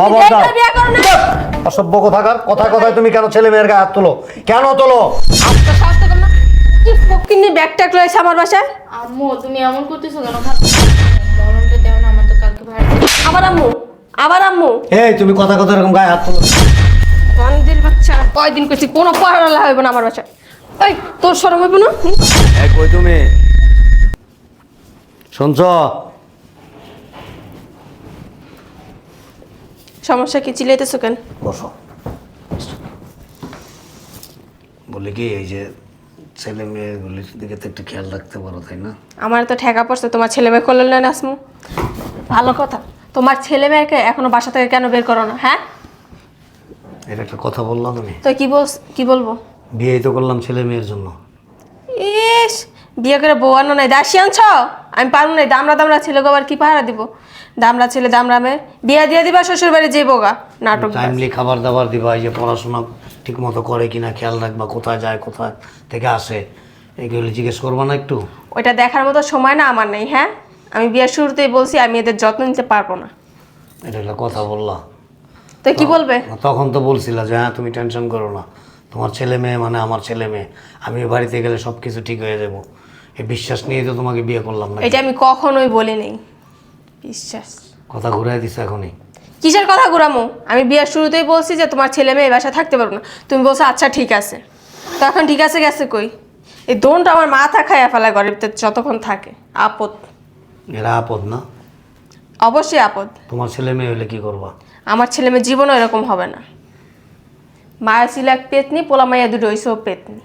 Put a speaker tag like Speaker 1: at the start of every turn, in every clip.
Speaker 1: খবরদার। অসভ্য কথাকার কথায় কথায় তুমি কেন ছেলে মেয়ের গায়ে হাত তুলো? কেন তোলো?
Speaker 2: ব্যাগ ট্যাগ রয়েছে আমার বাসায়?
Speaker 3: আম্মু তুমি এমন করতেছো কেন? মরণটা দেও না আমার তো কালকে ভাড়া
Speaker 2: আবার আম্মু আবার আম্মু।
Speaker 1: এই তুমি কথা কথা এরকম গায়ে হাত তুলো।
Speaker 2: গন্ধের বাচ্চা কয়দিন করছি কোনো পড়ালা হইব না আমার বাসায়। এই তোর সরম হইব না?
Speaker 1: এই কই তুমি? শুনছ?
Speaker 2: সমস্যা কি? চিলাইতেছো কেন?
Speaker 1: বসো। বলি কি এই যে ছেলে মেয়েগুলির দিকে তো একটু খেয়াল রাখতে পারো তাই না?
Speaker 2: আমার তো ঠেকা পড়ছে তোমার ছেলে মেয়ে করলেন না আসমু? ভালো কথা। তোমার ছেলে মেয়েকে এখনও বাসা থেকে কেন বের করো না হ্যাঁ?
Speaker 1: এটা একটা কথা বললাম আমি।
Speaker 2: তো কি বল কি বলব?
Speaker 1: বিয়েই তো করলাম ছেলে মেয়ের জন্য।
Speaker 2: ইস বিয়ে করে বউ আনো নাই দাসি আনছ? আমি পারব না দামরা দামরা ছেলে গো আবার কি পাহারা দিব? দামরা ছেলে দামরা বিয়া দিয়ে দিবা শ্বশুর বাড়ি যে বোগা নাটক।
Speaker 1: টাইমলি খাবার দাবার দিবা এই যে পড়াশোনা ঠিক মতো করে কিনা খেয়াল রাখবা কোথায় যায় কোথায় থেকে আসে এগুলি জিজ্ঞেস করবা না একটু?
Speaker 2: ওইটা দেখার মতো সময় না আমার নেই হ্যাঁ? আমি বিয়ের শুরুতেই বলছি আমি এদের যত্ন নিতে পারব না।
Speaker 1: এটা একটা কথা বললা।
Speaker 2: তো কি বলবে?
Speaker 1: তখন তো বলছিলা যে হ্যাঁ তুমি টেনশন করো না। তোমার ছেলে মেয়ে মানে আমার ছেলে মেয়ে। আমি বাড়িতে গেলে সব কিছু ঠিক হয়ে যাব। এই বিশ্বাস নিয়ে তো তোমাকে বিয়ে করলাম না
Speaker 2: এটা আমি কখনোই বলি নেই বিশ্বাস।
Speaker 1: কথা ঘুরাই দিছো এখনই।
Speaker 2: কিসের কথা ঘুরামো? আমি বিয়ের শুরুতেই বলছি যে তোমার ছেলে মেয়ে বাসায় থাকতে পারব না। তুমি বলছো আচ্ছা ঠিক আছে। তখন ঠিক আছে গেছে কই? এই দোনটা আমার মাথা খাইয়া ফেলা ঘরের ভিতর যতক্ষণ থাকে। আপদ।
Speaker 1: এরা আপদ না?
Speaker 2: অবশ্যই আপদ।
Speaker 1: তোমার ছেলে মেয়ে হলে কি করবা?
Speaker 2: আমার ছেলে মেয়ে জীবনও এরকম হবে না। মায়া ছিল এক পেতনি পোলা মাইয়া দুটো হইসেও পেতনি।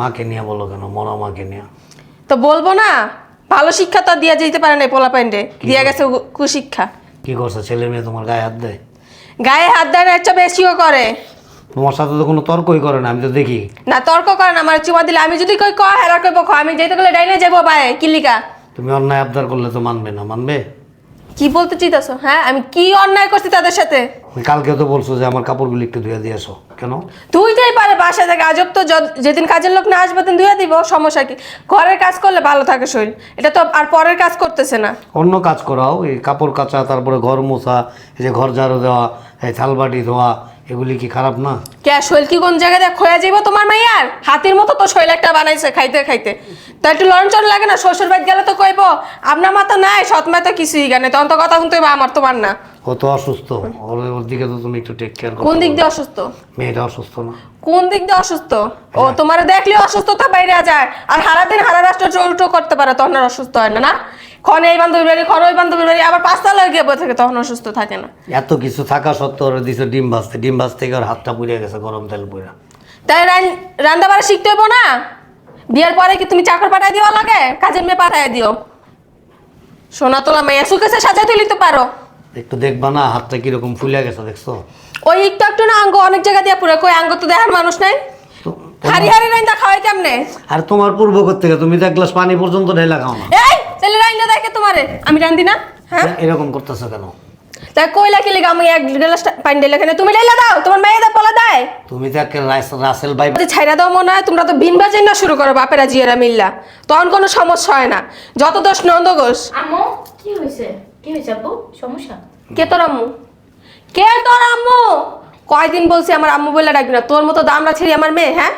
Speaker 1: মাকে নিয়ে বলো কেন? মরা মাকে নিয়ে।
Speaker 2: তো বলব না ভালো শিক্ষা তো দিয়া যেতে পারে না পোলা প্যান্ডে দিয়া গেছে কুশিক্ষা।
Speaker 1: কি করছে? ছেলে মেয়ে তোমার গায়ে হাত দেয়?
Speaker 2: গায়ে হাত দেয় না একটা বেশিও করে।
Speaker 1: তোমার সাথে তো কোনো তর্কই করে না আমি তো দেখি।
Speaker 2: না তর্ক করে না আমার চুমা দিলে আমি যদি কই কয় হেরা কইব আমি যেতে গেলে ডাইনে যাব বাই কিলিকা
Speaker 1: তুমি অন্যায় আবদার করলে তো মানবে না মানবে?
Speaker 2: কি বলতে চাইতেছো? হ্যাঁ আমি কি অন্যায় করছি তাদের সাথে?
Speaker 1: কালকে তো বলছো যে আমার কাপড়গুলি একটু ধুয়ে দিয়ে আসো কেন?
Speaker 2: ধুইতেই পারে বাসা থেকে আজব তো য- যেদিন কাজের লোক না আসবে দিন ধুয়ে দিব সমস্যা কি? ঘরের কাজ করলে ভালো থাকে শরীর। এটা তো আর পরের কাজ করতেছে না।
Speaker 1: অন্য কাজ করাও এই কাপড় কাচা তারপরে ঘর মোছা এই যে ঘর ঝাড়ু দেওয়া এই থালবাটি ধোয়া এগুলি কি খারাপ না?
Speaker 2: কে শৈল কি কোন জায়গায় দেখ খোয়া যাইব তোমার মাইয়ার? হাতির মতো তো শৈল একটা বানাইছে খাইতে খাইতে। তা একটু লড়ন লাগে না? শ্বশুর বাড়ি গেলে তো কইব আপনার মা তো নাই সৎ মা তো কিছুই গানে তখন তো কথা শুনতে হইবো আমার তোমার না।
Speaker 1: ও তো অসুস্থ। ওর ওর দিকে তো তুমি একটু টেক কেয়ার করো।
Speaker 2: কোন দিক দিয়ে অসুস্থ?
Speaker 1: মেয়েটা অসুস্থ না।
Speaker 2: কোন দিক দিয়ে অসুস্থ? ও তোমার দেখলে অসুস্থতা বাইরে যায়। আর সারা দিন হারা রাষ্ট্র চৌটো করতে পারে তখন আর অসুস্থ হয় না না? ক্ষণ এই বান্ধবীর বাড়ি ক্ষণ ওই বান্ধবীর বাড়ি আবার পাঁচতলা গিয়ে বসে থাকে তখন অসুস্থ থাকে না।
Speaker 1: এত কিছু থাকা সত্ত্বেও ওরা দিছে ডিম ভাজতে। ডিম ভাজ থেকে ওর হাতটা পুড়ে গেছে গরম তেল পুড়ে।
Speaker 2: তাই রান- রান্না বাড়া শিখতে হইব না? বিয়ের পরে কি তুমি চাকর পাঠায় দিও লাগে? কাজের মেয়ে পাঠায় দিও। সোনা তোলা মেয়ে সুকেছে সাজাই তুলিতে পারো।
Speaker 1: একটু দেখবা না হাতটা কীরকম ফুলে গেছে দেখছ?
Speaker 2: ওই একটু একটু না আঙ্গ অনেক জায়গা দিয়ে পুরো কই আঙ্গ তো দেখার মানুষ নাই। হারি হারি রাইন্দা খাওয়াই কেমনে?
Speaker 1: আর তোমার পূর্ব থেকে তুমি তো এক গ্লাস পানি পর্যন্ত ঢেলা খাও না।
Speaker 2: এই ছেলে রাইন্দা দেখে তোমারে আমি রান্দি না হ্যাঁ?
Speaker 1: এরকম করতেছো কেন?
Speaker 2: তাই কইলা কি লিগা আমি এক গ্লাস পানি দিলে কেন তুমি লাইলা দাও তোমার মেয়ে দা পলা দেয়।
Speaker 1: তুমি তো রাইস- রাসেল ভাই
Speaker 2: ছাইরা দাও মনে হয় তোমরা তো বিন বাজাই না শুরু করো বাপেরা জিয়েরা মিল্লা। তখন কোনো সমস্যা হয় না। যত দোষ নন্দ ঘোষ।
Speaker 3: আম্মু কি হয়েছে কি হয়েছে আব্বু? সমস্যা?
Speaker 2: কে তোর আম্মু? কে তোর আম্মু? কয়দিন বলছি আমার আম্মু বলে ডাকবি না। তোর মতো দামরা ছেড়ে আমার মেয়ে হ্যাঁ?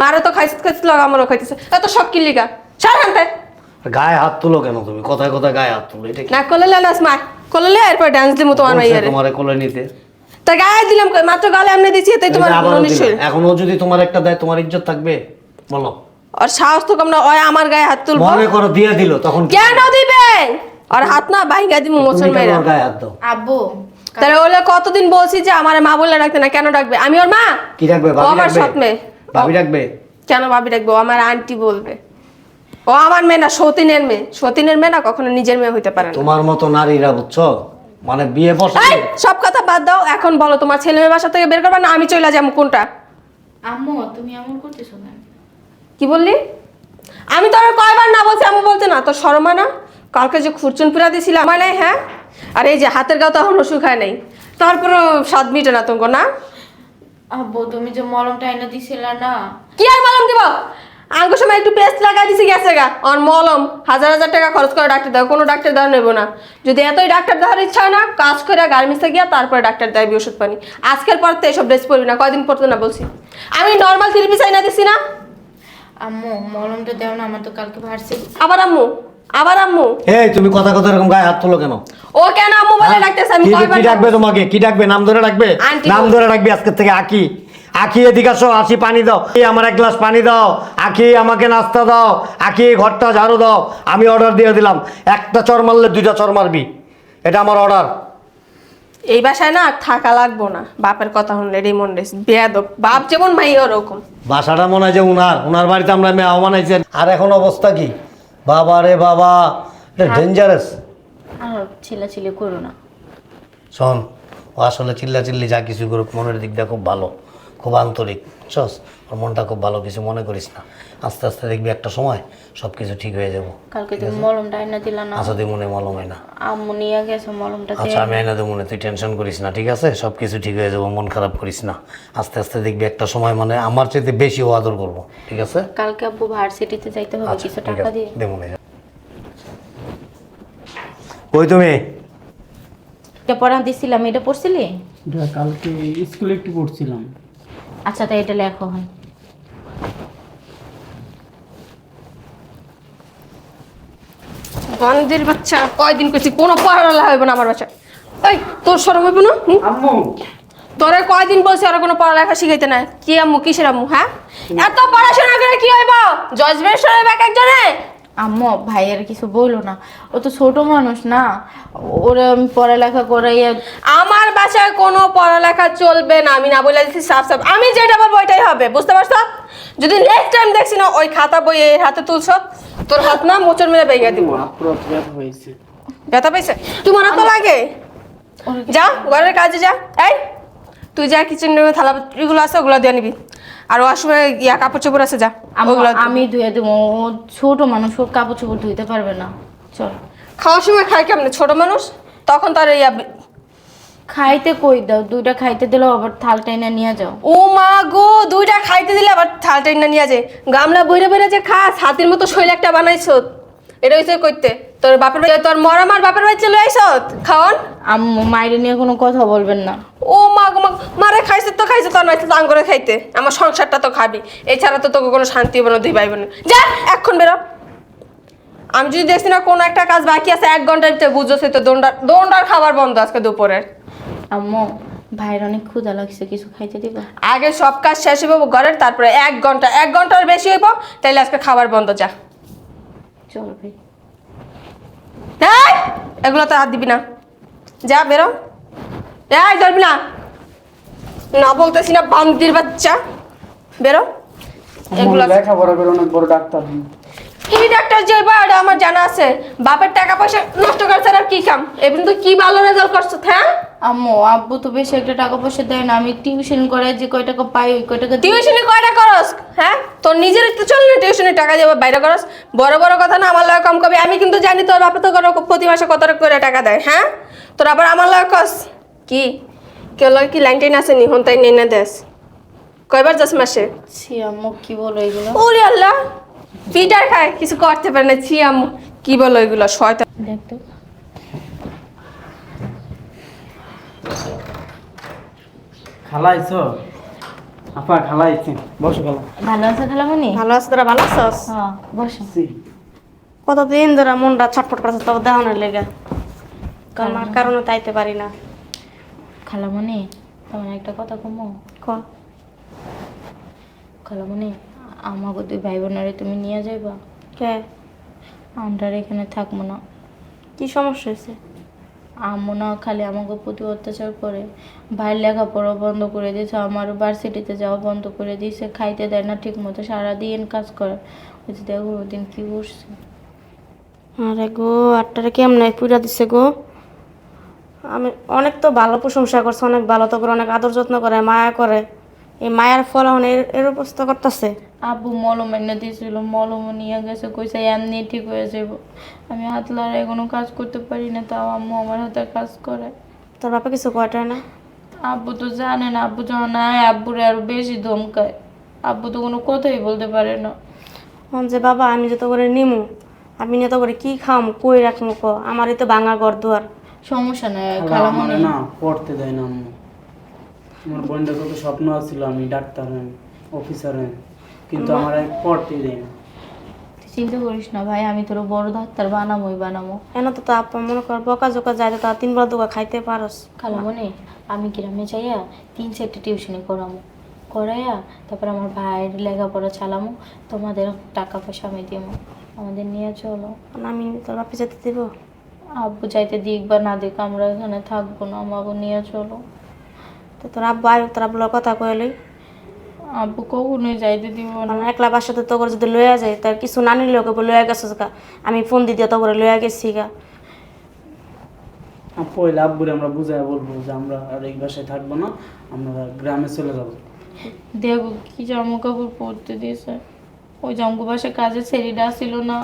Speaker 2: মারে তো খাইছিস খাইছিস লাগা আমারও খাইতেছে। এত সব কি লিগা সার হানতে।
Speaker 1: গায়ে হাত তুলো কেন তুমি? কথায় কথায় গায়ে হাত তুলো এটা
Speaker 2: না লেনাস মা। করলে এরপর ডান্স দিমু তোমার মাইয়ারে।
Speaker 1: তোমারে কোলে নিতে।
Speaker 2: তা গায়ে দিলাম কই? মাত্র গালে আমনে দিছি তাই তোমার নিশ্চয়
Speaker 1: দিলে। যদি তোমার একটা দেয় তোমার ইজ্জত থাকবে? বলো।
Speaker 2: আর সাহস তো কম না ওই আমার গায়ে হাত তুলবো।
Speaker 1: মনে করো দিয়ে দিল তখন কি?
Speaker 2: কেন দিবে? আর হাত না বাইঙ্গা দিমু মোচন
Speaker 3: আব্বু
Speaker 2: তাহলে ওলে কতদিন বলছি যে আমার মা বলে রাখতে না কেন ডাকবে? আমি ওর মা?
Speaker 1: কি রাখবে
Speaker 2: ও
Speaker 1: ভাবি
Speaker 2: আমার মেয়ে।
Speaker 1: ভাবি রাখবে
Speaker 2: কেন ভাবি রাখব ও আমার আন্টি বলবে। ও আমার মেয়ে না সতীনের মেয়ে। সতীনের মেয়ে না কখনো নিজের মেয়ে হইতে পারে না।
Speaker 1: তোমার মতো নারীরা বুঝছ? মানে বিয়ে বসে
Speaker 2: সব কথা বাদ দাও। এখন বলো তোমার ছেলে মেয়ে বাসা থেকে বের করবে না? আমি চলে যাব কোনটা?
Speaker 3: আম্মু তুমি এমন করতেছো কেন?
Speaker 2: কি বললি? আমি তো আর কয়বার না বলছি আমি বলতে না। তোর শরমা না? কালকে যে খুরচুন পিড়া দিয়েছিলাম নাই হ্যাঁ? আর এই যে হাতের গাও তো এখনও শুকায় নাই। তারপরেও স্বাদ মিটে না তোমার না?
Speaker 3: আব্বু তুমি যে মলমটা এনে দিছিলে না?
Speaker 2: কি আর মালাম দিব? আঙ্গু সময় একটু পেস্ট লাগাই দিছি গেছে গা। আর মলম হাজার হাজার টাকা খরচ করে ডাক্তার দেওয়া কোনো ডাক্তার দেওয়া নেব না। যদি এতই ডাক্তার দেওয়ার ইচ্ছা হয় না কাজ করে গার্মেন্টসে গিয়া তারপরে ডাক্তার দেয় ওষুধ পানি। আজকের পর তো এসব ড্রেস পরবি না কয়দিন পরতো না বলছি। আমি নর্মাল থ্রি পিস আইনা দিছি না?
Speaker 3: আম্মু মলমটা দেও না আমার তো কালকে ভার্সিটি
Speaker 2: আবার আম্মু? আবার আম্মু?
Speaker 1: এই তুমি কথা কথা এরকম গায়ে হাত তোলো কেন?
Speaker 2: ও কেন আম্মু বলে ডাকতেছে? আমি কয়বার
Speaker 1: কি ডাকবে তোমাকে? কি ডাকবে? নাম ধরে ডাকবে? নাম ধরে ডাকবে আজকের থেকে আকি। আকি এদিকে আসো আসি পানি দাও। এই আমার এক গ্লাস পানি দাও। আকি আমাকে নাস্তা দাও। আকি ঘরটা ঝাড়ু দাও। আমি অর্ডার দিয়ে দিলাম। একটা চর মারলে দুইটা চর মারবি। এটা আমার অর্ডার
Speaker 2: এই বাসায় না আর থাকা লাগবো না। বাপের কথা শুনলে রিমন রেস বেয়াদব। বাপ যেমন মাই ওরকম।
Speaker 1: বাসাটা মনে হয় যে উনার। উনার বাড়িতে আমরা মেয়ে আর এখন অবস্থা কি? বাবা রে বাবা এটা ডেঞ্জারাস
Speaker 3: আর চিল্লি করো না।
Speaker 1: শোন ও আসলে চিল্লা চিল্লি যা কিছু করুক মনের দিক দিয়ে খুব ভালো। খুব আন্তরিক বুঝছস? ওর মনটা খুব ভালো কিছু মনে করিস না। আস্তে আস্তে দেখবি একটা সময় সব কিছু ঠিক হয়ে যাব।
Speaker 3: কালকে তুমি মলমটা আইনা দিলা না?
Speaker 1: আচ্ছা তুই মনে মলম হয় না
Speaker 3: আম্মু নিয়ে গেছে মলমটা
Speaker 1: আচ্ছা আমি আইনা দেবো মনে তুই টেনশন করিস না ঠিক আছে? সব কিছু ঠিক হয়ে যাব মন খারাপ করিস না। আস্তে আস্তে দেখবি একটা সময় মানে আমার চাইতে বেশি ও আদর করব ঠিক আছে?
Speaker 3: কালকে আব্বু ভার্সিটিতে যাইতে হবে
Speaker 1: আচ্ছা
Speaker 3: কিছু টাকা দিয়ে।
Speaker 1: দে মনে যা। কই তুমি?
Speaker 3: এটা পড়া দিছিলাম এটা পড়ছিলি?
Speaker 4: কালকে স্কুলে একটু পড়ছিলাম।
Speaker 3: আচ্ছা তাই এটা লেখো হয়
Speaker 2: গন্ধের বাচ্চা কয়দিন করছি কোনো পড়ালা হইব না আমার বাচ্চা। এই তোর সরম হইব না?
Speaker 4: আম্মু।
Speaker 2: তোরে কয়দিন বলছি ওরা কোনো পড়ালেখা শিখাইতে না কি আম্মু কিসের আম্মু হ্যাঁ? এত পড়াশোনা করে কি হইব? জজমেন্ট হইব এক একজনে?
Speaker 3: আম্মু ভাইয়ের কিছু বলো না। ও তো ছোট মানুষ না। ওরা আমি পড়ালেখা করাইয়া
Speaker 2: আমার বাসায় কোনো পড়ালেখা চলবে না আমি না বলে দিচ্ছি সাফ সাফ। আমি যেটা বলব ওইটাই হবে বুঝতে পারছ? যদি নেক্সট টাইম দেখছি না ওই খাতা বই এই হাতে তুলছ তোর হাত না মোচর মেরে বেগে দিব।
Speaker 4: ব্যথা
Speaker 2: পাইছে তোমার তো লাগে। যা ঘরের কাজে যা। এই তুই যা কিচেন রুমে থালা এগুলো আছে ওগুলো দিয়ে নিবি। আর ওয়াশরুমে ইয়া কাপড় চোপড় আছে যা। ওগুলো
Speaker 3: আমি ধুয়ে দেবো। ও ছোট মানুষ ও কাপড় চোপড় ধুইতে পারবে না। চল।
Speaker 2: খাওয়ার সময় খাই কেমনে? ছোট মানুষ? তখন তার ইয়া
Speaker 3: খাইতে কই দাও? দুইটা খাইতে দিলে আবার থাল টাইনা নিয়ে যাও।
Speaker 2: ও মা গো দুইটা খাইতে দিলে আবার থাল টাইনা নিয়ে যায়। গামলা বইরে বইরে যে খাস হাতির মতো শৈল একটা বানাইছ। এটা হইছে কইতে তোর বাপের বাড়ি তোর মরামার বাপের বাড়ি চলে আইস খাওয়ান
Speaker 3: আম্মু মাইরে নিয়ে কোনো কথা বলবেন না।
Speaker 2: ও মা গো মা মারে খাইছে তো খাইছে তো নয়তো দাম করে খাইতে। আমার সংসারটা তো খাবি। এছাড়া তো তোকে কোনো শান্তি হবে না দুই ভাই বোনের। যা এখন বেরো। আমি যদি দেখছি না কোনো একটা কাজ বাকি আছে এক ঘণ্টার ভিতরে বুঝছ তো দোনটার দোনটার খাবার বন্ধ আজকে দুপুরের।
Speaker 3: আম্মু ভাইয়ের অনেক ক্ষুধা লাগছে কিছু খাইতে দিবা?
Speaker 2: আগে সব কাজ শেষ হইব ঘরের তারপরে এক ঘণ্টা এক ঘণ্টার বেশি হইব তাইলে আজকে খাবার বন্ধ যা।
Speaker 3: চল ভাই
Speaker 2: এগুলো তো হাত দিবি না। যা, বেরো। এই, ধরবি না। না বলতেছি না বান্দির বাচ্চা। বেরো। এগুলো
Speaker 4: লেখাপড়া করে অনেক বড় ডাক্তার।
Speaker 2: কি ডাক্তার যে হইবা এটা আমার জানা আছে? বাপের টাকা পয়সা নষ্ট করছে আর কি কাম? তো কি ভালো রেজাল্ট করছ হ্যাঁ?
Speaker 3: আম্মু আব্বু তো বেশি একটা টাকা পয়সা দেয় না। আমি টিউশন করে যে কয় টাকা পাই ওই কয় টাকা দিয়ে-
Speaker 2: টিউশনি কয়টা করস হ্যাঁ? তোর নিজের একটু চল না টিউশনি টাকা বাইরে করস। বড় বড় কথা না আমার লাগে কম কবি আমি কিন্তু জানি তোর বাপে তো করো প্রতি মাসে কত করে টাকা দেয় হ্যাঁ? তোর আবার আমার লাগে কস কি? কেউ লাগে কি লাইন টাইন আছে নি? হন তাই নেই না দেশ কয়বার যাস মাসে?
Speaker 3: ছি আম্মু কি বলো এগুলো?
Speaker 2: ওরে আল্লাহ! পিটার খায় কিছু করতে পারে না ছি আম্মু। কি বলো এগুলো শয়তান।
Speaker 3: দেখ তো।
Speaker 4: খালাইছ? আপা খালাইছি। বসো খালা।
Speaker 3: ভালো আছে খালামণি
Speaker 5: ভালো আছে তোরা ভালো আছস?
Speaker 3: হ্যাঁ বসো।
Speaker 4: জি।
Speaker 5: কতদিন ধরে মনটা ছটফট করছে তবে দেহনের লেগে? কারণ কারণে তাইতে পারি না।
Speaker 3: খালামণি তোমার একটা কথা কমো?
Speaker 5: ক?
Speaker 3: খালামণি আমাকে দুই ভাই বোনারে তুমি নিয়ে যাইবা?
Speaker 5: কে?
Speaker 3: আমরা আর এখানে থাকব না।
Speaker 5: কি সমস্যা হয়েছে?
Speaker 3: আম্মু না খালি আমাকে প্রতি অত্যাচার করে। ভাইয়ের লেখাপড়া বন্ধ করে দিয়েছে আমার ভার্সিটিতে যাওয়া বন্ধ করে দিয়েছে খাইতে দেয় না ঠিক মতো সারাদিন কাজ করে। যে দেখো ওদিন কি করছে।
Speaker 5: আরে গো আটটারে কেমনে পুরা দিছে গো? আমি অনেক তো ভালো প্রশংসা করছে অনেক ভালো তো করে অনেক আদর যত্ন করে মায়া করে। এই মায়ার ফল এখন এর এর অবস্থা করতেছে।
Speaker 3: আব্বু মলম এনে দিয়েছিল মলম নিয়ে গেছে কইছে এমনি ঠিক হয়ে যাব আমি হাত লড়াই কোনো কাজ করতে পারি না তাও আম্মু আমার হাতে কাজ করে।
Speaker 5: তোর বাপা কিছু কয়টায় না?
Speaker 3: আব্বু তো জানে না আব্বু যখন আয় আব্বুরে আরও বেশি ধমকায়। আব্বু তো কোনো কথাই বলতে পারে না।
Speaker 5: মন যে বাবা আমি যত করে নিমু আমি যত করে কি খাম কই রাখমু ক? আমারই তো ভাঙা ঘর দুয়ার
Speaker 3: সমস্যা নাই
Speaker 4: খালা
Speaker 3: খালামণি
Speaker 4: আমার না পড়তে দেয় না আম্মু। আমার বোনটা কত স্বপ্ন আছিল আমি ডাক্তার হই অফিসার হই। কিন্তু আমার আর পড়তে দেয় না
Speaker 3: তুই চিন্তা করিস না ভাই আমি তোর বড় ডাক্তার বানাবোই বানাবো
Speaker 5: এন তো তো আপা মনে কর বকা জোকা যায় তো তিন বেলা দুকা খাইতে পারস।
Speaker 3: খালামণি আমি গ্রামে যাইয়া তিন চারটে টিউশনি করামো করাইয়া তারপর আমার ভাইয়ের লেখাপড়া চালামো তোমাদের টাকা পয়সা আমি দিমো। আমাদের নিয়ে চলো।
Speaker 5: আর আমি তোর বাপে যেতে দিব?
Speaker 3: আব্বু যাইতে দিক বা না দিক আমরা এখানে থাকব না আমাকে নিয়ে চলো।
Speaker 5: তো তোর আব্বু আয় তোর আব্বুর কথা কইলি
Speaker 3: আব্বু কখনোই যাইতে দিব না।
Speaker 5: একলা বাসাতে তো করে যদি লইয়া যায় তার কিছু না নিলেও কেবল গা। আমি ফোন দিয়ে তো করে গেছি গা।
Speaker 4: পয়লা আব্বুরে আমরা বুঝাই বলব যে আমরা আর এই বাসায় থাকব না আমরা গ্রামে চলে যাব।
Speaker 3: দেখো কি জামা কাপড় পরতে দিয়েছে। ওই জামা বাসা কাজে ছেড়িটা ছিল না।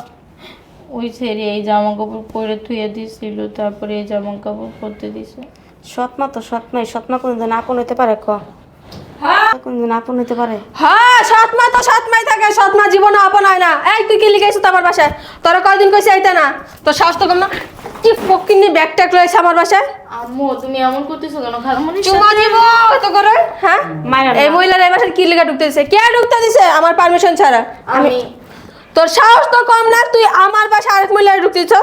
Speaker 3: ওই ছেড়ে এই জামা কাপড় পরে ধুয়ে দিছিল তারপরে এই জামা কাপড় পরতে দিছে
Speaker 5: সৎমা তো সৎমাই সৎমা কোনদিন আপন হইতে পারে ক? কোনদিন আপন হইতে পারে?
Speaker 2: হ্যাঁ সৎমা তো সৎমাই থাকে সৎমা জীবনে আপন হয় না। এই তুই কি তো আমার বাসায়? তোরা কয়দিন কইছে আইতে না? তোর সাহস কম না? কি ফকিনি ব্যাগ ট্যাগ লয়েছে আমার বাসায়?
Speaker 3: আম্মু তুমি এমন করতেছো কেন? খালামণি
Speaker 2: চুমা দিব! তো করে? হ্যাঁ? এই মহিলার এই বাসায় কি লিখে ঢুকতে দিছে কে ঢুকতে দিছে? আমার পারমিশন ছাড়া।
Speaker 3: আমি
Speaker 2: তোর সাহস তো কম না তুই আমার বাসায় আরেক মহিলার ঢুকতে দিছ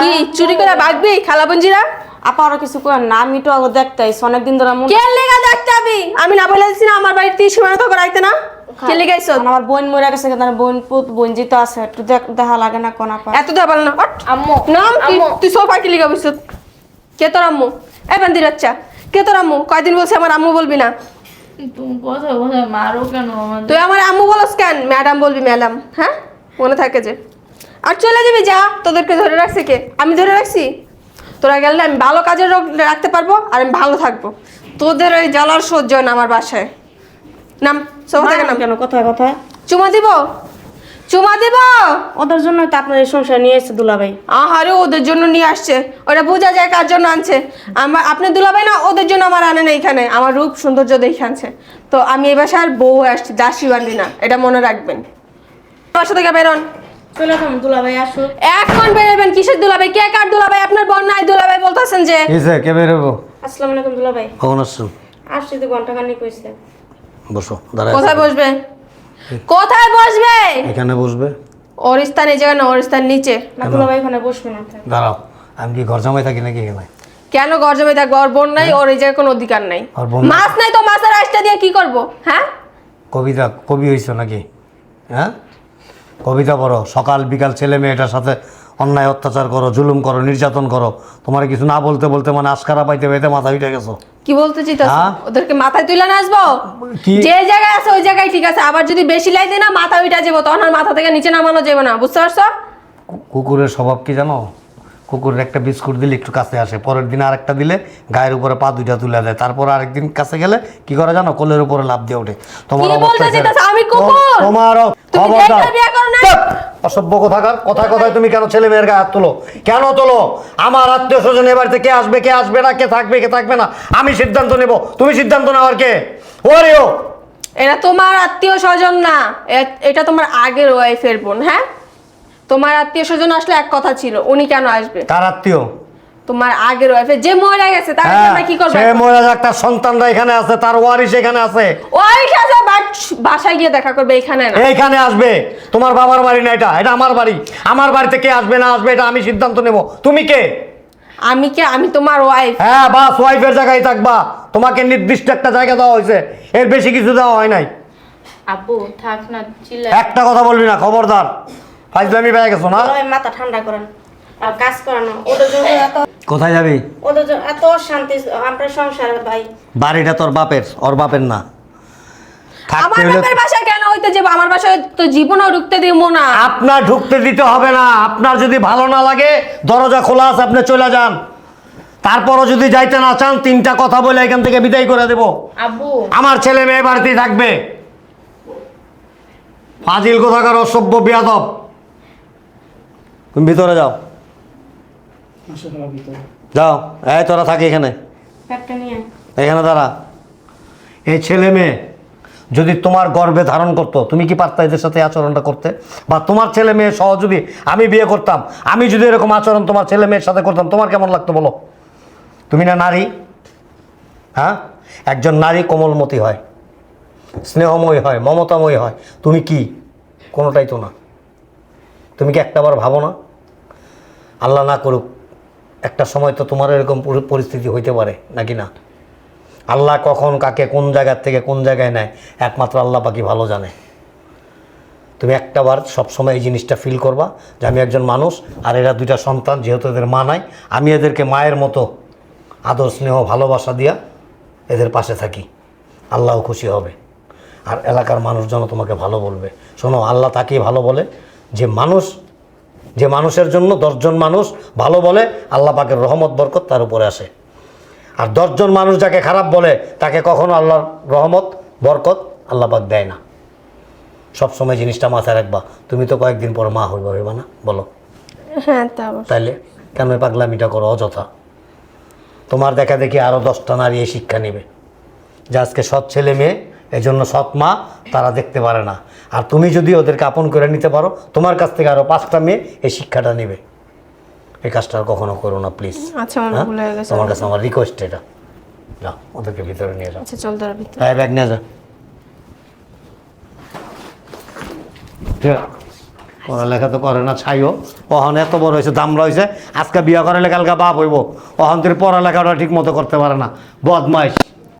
Speaker 2: কি চুরি করে ভাগবি খালাবঞ্জিরা
Speaker 5: আপা ওরা কিছু করেন না আমি তো আগে দেখতে আইছি অনেকদিন ধরে মন
Speaker 2: কে লেগা দেখতে যাবি আমি না বলে দিছি না আমার বাড়িতে সীমানা তো করাইতে না? কে লেগাইছ
Speaker 5: কারণ আমার বোন মরে গেছে কিন্তু বোন পুত বোন জিতে আছে একটু দেখ- দেখা লাগে না কোন আপা।
Speaker 2: এত দেওয়া না ওঠ।
Speaker 3: আম্মু
Speaker 2: নাম কি
Speaker 3: আম্মু।
Speaker 2: তুই সোফা কি লিখা বসছ কে তোর আম্মু? এ বান্দির বাচ্চা কে তোর আম্মু? কয়দিন বলছি আমার আম্মু বলবি না?
Speaker 3: তুমি কথা কথা মারো কেন আমাদের?
Speaker 2: তুই আমার আম্মু বলস কেন? ম্যাডাম বলবি ম্যাডাম হ্যাঁ? মনে থাকে যে। আর চলে যাবি যা। তোদেরকে ধরে রাখছে কে? আমি ধরে রাখছি? তোরা গেলে আমি ভালো কাজের রাখতে পারব আর আমি ভালো থাকব। তোদের ওই জ্বালার সহ্য হয় না আমার বাসায়। নাম সোফা থেকে নাম।
Speaker 5: কেন? কথায় কথায়
Speaker 2: চুমা দিব? চুমা দিব?
Speaker 5: ওদের জন্য তো আপনার এই সংসার নিয়ে এসেছে দুলাভাই।
Speaker 2: আহারে ওদের জন্য নিয়ে আসছে। ওটা বোঝা যায় কার জন্য আনছে। আমার আপনি দুলাভাই না ওদের জন্য আমার আনে না এখানে। আমার রূপ সৌন্দর্য দেখে আনছে। তো আমি এই বাসার বউ আসছি দাসী বান্দি না। এটা মনে রাখবেন। বাসা থেকে বেরোন।
Speaker 5: চলে যাম দুলাভাই আসুক।
Speaker 2: এখন বেরোবেন কিসের দুলাভাই? কে কার দুলাভাই? আপনার বোন নাই দুলাভাই বলতেছেন যে।
Speaker 1: কিসে কে বেরোবো?
Speaker 5: আসসালামু আলাইকুম দুলাভাই।
Speaker 1: কখন আসছেন?
Speaker 5: আসছি তো ঘণ্টা খানিক কইছে
Speaker 1: বসো দাঁড়ায়
Speaker 2: কোথায় বসবে? কোথায় বসবে?
Speaker 1: এখানে বসবে।
Speaker 2: ওর স্থান এই জায়গা না ওর স্থান নিচে।
Speaker 5: না দুলাভাই ওখানে বসবে না।
Speaker 1: দাঁড়াও আমি কি ঘর জামাই থাকি নাকি এখানে?
Speaker 2: কেন ঘর জমে থাকব? ওর বোন নাই ওর এই জায়গায় কোনো অধিকার নাই। মাছ নাই তো মাছের আইসটা দিয়ে কি করব? হ্যাঁ?
Speaker 1: কবিতা কবি হয়েছ নাকি? হ্যাঁ? কবিতা পড়ো সকাল বিকাল ছেলে মেয়েটার সাথে অন্যায় অত্যাচার করো জুলুম করো নির্যাতন করো। তোমার কিছু না বলতে বলতে মানে আশকারা পাইতে পাইতে মাথা উঠে গেছো।
Speaker 2: কি বলতে চাইতাছ?
Speaker 1: হ্যাঁ?
Speaker 2: ওদেরকে মাথায় তুলে না আসব? যে জায়গায় আছে ওই জায়গায় ঠিক আছে। আবার যদি বেশি লাই দেয় না মাথা উঠে যাব তখন আর মাথা থেকে নিচে নামানো যাবে না। বুঝতে পারছ?
Speaker 1: কুকুরের স্বভাব কি জানো? কুকুরের একটা বিস্কুট দিলে একটু কাছে আসে। পরের দিন আরেকটা দিলে গায়ের উপরে পা দুইটা তুলে দেয়। তারপর আরেকদিন কাছে গেলে কি করে জানো? কোলের উপরে লাভ দিয়ে ওঠে। তোমার অবস্থা! অসভ্য কোথাকার কথায় কথায় তুমি কেন ছেলে মেয়ের গায়ে হাত তোলো? কেন তোলো? আমার আত্মীয় স্বজন এ বাড়িতে কে আসবে কে আসবে না কে থাকবে কে থাকবে না? আমি সিদ্ধান্ত নেব। তুমি সিদ্ধান্ত নেওয়ার কে? ওরে ও
Speaker 2: এটা তোমার আত্মীয় স্বজন না। এটা তোমার আগের ওয়াইফের বোন হ্যাঁ? তোমার আত্মীয় স্বজন আসলে এক কথা ছিল উনি কেন আসবে?
Speaker 1: কার আত্মীয়?
Speaker 2: তোমার আগের ওয়াইফে যে মরে গেছে তার
Speaker 1: হ্যাঁ
Speaker 2: আমরা কি করব
Speaker 1: সে যাক তার সন্তানরা এখানে আছে তার ওয়ারিস এখানে আছে।
Speaker 2: বাট- বাসায় গিয়ে দেখা করবে এখানে না।
Speaker 1: এইখানে আসবে। তোমার বাবার বাড়ি না এটা এটা আমার বাড়ি। আমার বাড়িতে কে আসবে না আসবে এটা আমি সিদ্ধান্ত নেব। তুমি কে?
Speaker 2: আমি কি? আমি তোমার ওয়াইফ
Speaker 1: হ্যাঁ বাস ওয়াইফের জায়গায় থাকবা। তোমাকে নির্দিষ্ট একটা জায়গা দেওয়া হয়েছে। এর বেশি কিছু দেওয়া হয় নাই।
Speaker 3: আব্বু থাক না চিল্লা
Speaker 1: একটা কথা বলবি না খবরদার। ফাইজলামি পেয়ে গেছো না?
Speaker 5: দুলাভাই মাথা ঠান্ডা করেন। আর কাজ করেন ওদের জন্য এত
Speaker 1: কোথায় যাবি?
Speaker 5: ওদের জন্য এত শান্তি আপনার সংসার ভাই।
Speaker 1: বাড়িটা তোর বাপের ওর বাপের না।
Speaker 2: আমার বাপের বাসায় কেন হইতে যাব? আমার বাসায় তো জীবনও ঢুকতে দিব না।
Speaker 1: আপনার ঢুকতে দিতে হবে না। আপনার যদি ভালো না লাগে দরজা খোলা আছে আপনি চলে যান। তারপরও যদি যাইতে না চান তিনটা কথা বলে এখান থেকে বিদায় করে দেব।
Speaker 3: আব্বু।
Speaker 1: আমার ছেলে মেয়ে বাড়িতেই থাকবে। ফাজিল কোথাকার অসভ্য বিয়াদব। তুমি ভিতরে যাও। যাও। এই তোরা থাকি এখানে। এখানে দাঁড়া। এই ছেলে মেয়ে যদি তোমার গর্বে ধারণ করতো তুমি কি পারতা এদের সাথে আচরণটা করতে? বা তোমার ছেলে মেয়ে সহ যদি আমি বিয়ে করতাম আমি যদি এরকম আচরণ তোমার ছেলে মেয়ের সাথে করতাম তোমার কেমন লাগতো বলো? তুমি না নারী? হ্যাঁ? একজন নারী কোমলমতি হয় স্নেহময় হয় মমতাময় হয়। তুমি কি? কোনোটাই তো না। তুমি কি একটাবার ভাবো না? আল্লাহ না করুক, একটা সময় তো তোমার এরকম পরিস্থিতি হইতে পারে, নাকি না? আল্লাহ কখন কাকে কোন জায়গার থেকে কোন জায়গায় নেয়, একমাত্র আল্লাহ পাকি ভালো জানে। তুমি একটাবার সবসময় এই জিনিসটা ফিল করবা যে আমি একজন মানুষ, আর এরা দুইটা সন্তান, যেহেতু এদের মা নাই, আমি এদেরকে মায়ের মতো আদর, স্নেহ, ভালোবাসা দিয়া এদের পাশে থাকি। আল্লাহও খুশি হবে। আর এলাকার মানুষজন তোমাকে ভালো বলবে। শোনো, আল্লাহ তাকেই ভালো বলে যে মানুষ যে মানুষের জন্য দশজন মানুষ ভালো বলে আল্লাহ পাকের রহমত বরকত তার উপরে আসে। আর দশজন মানুষ যাকে খারাপ বলে তাকে কখনো আল্লাহর রহমত বরকত আল্লাহ পাক দেয় না। সবসময় জিনিসটা মাথায় রাখবা। তুমি তো কয়েকদিন পর মা হইবা হইবা না? বলো।
Speaker 2: হ্যাঁ তা অবশ্য।
Speaker 1: তাইলে কেন এই পাগলামিটা করো অযথা? তোমার দেখা দেখি আরও দশটা নারী এই শিক্ষা নেবে। যে আজকে সৎ ছেলে মেয়ে এই জন্য সৎ মা তারা দেখতে পারে না। আর তুমি যদি ওদেরকে আপন করে নিতে পারো তোমার কাছ থেকে আরও পাঁচটা মেয়ে এই শিক্ষাটা নেবে। এই কাজটা আর কখনো করো না প্লিজ
Speaker 2: আচ্ছা হয়ে?
Speaker 1: তোমার কাছে আমার রিকোয়েস্ট এটা। যাও ওদেরকে ভিতরে নিয়ে যাও।
Speaker 2: আচ্ছা চল তোরা ভিতরে।
Speaker 1: হ্যাঁ ব্যাগ নিয়ে যা। পড়ালেখা তো করে না ছাইও। অহন এত বড় হয়েছে দামরা হয়েছে। আজকে বিয়া করালে কালকে বাপ হইব। অহন তোর পড়ালেখাটা ঠিক মতো করতে পারে না। বদমাইশ।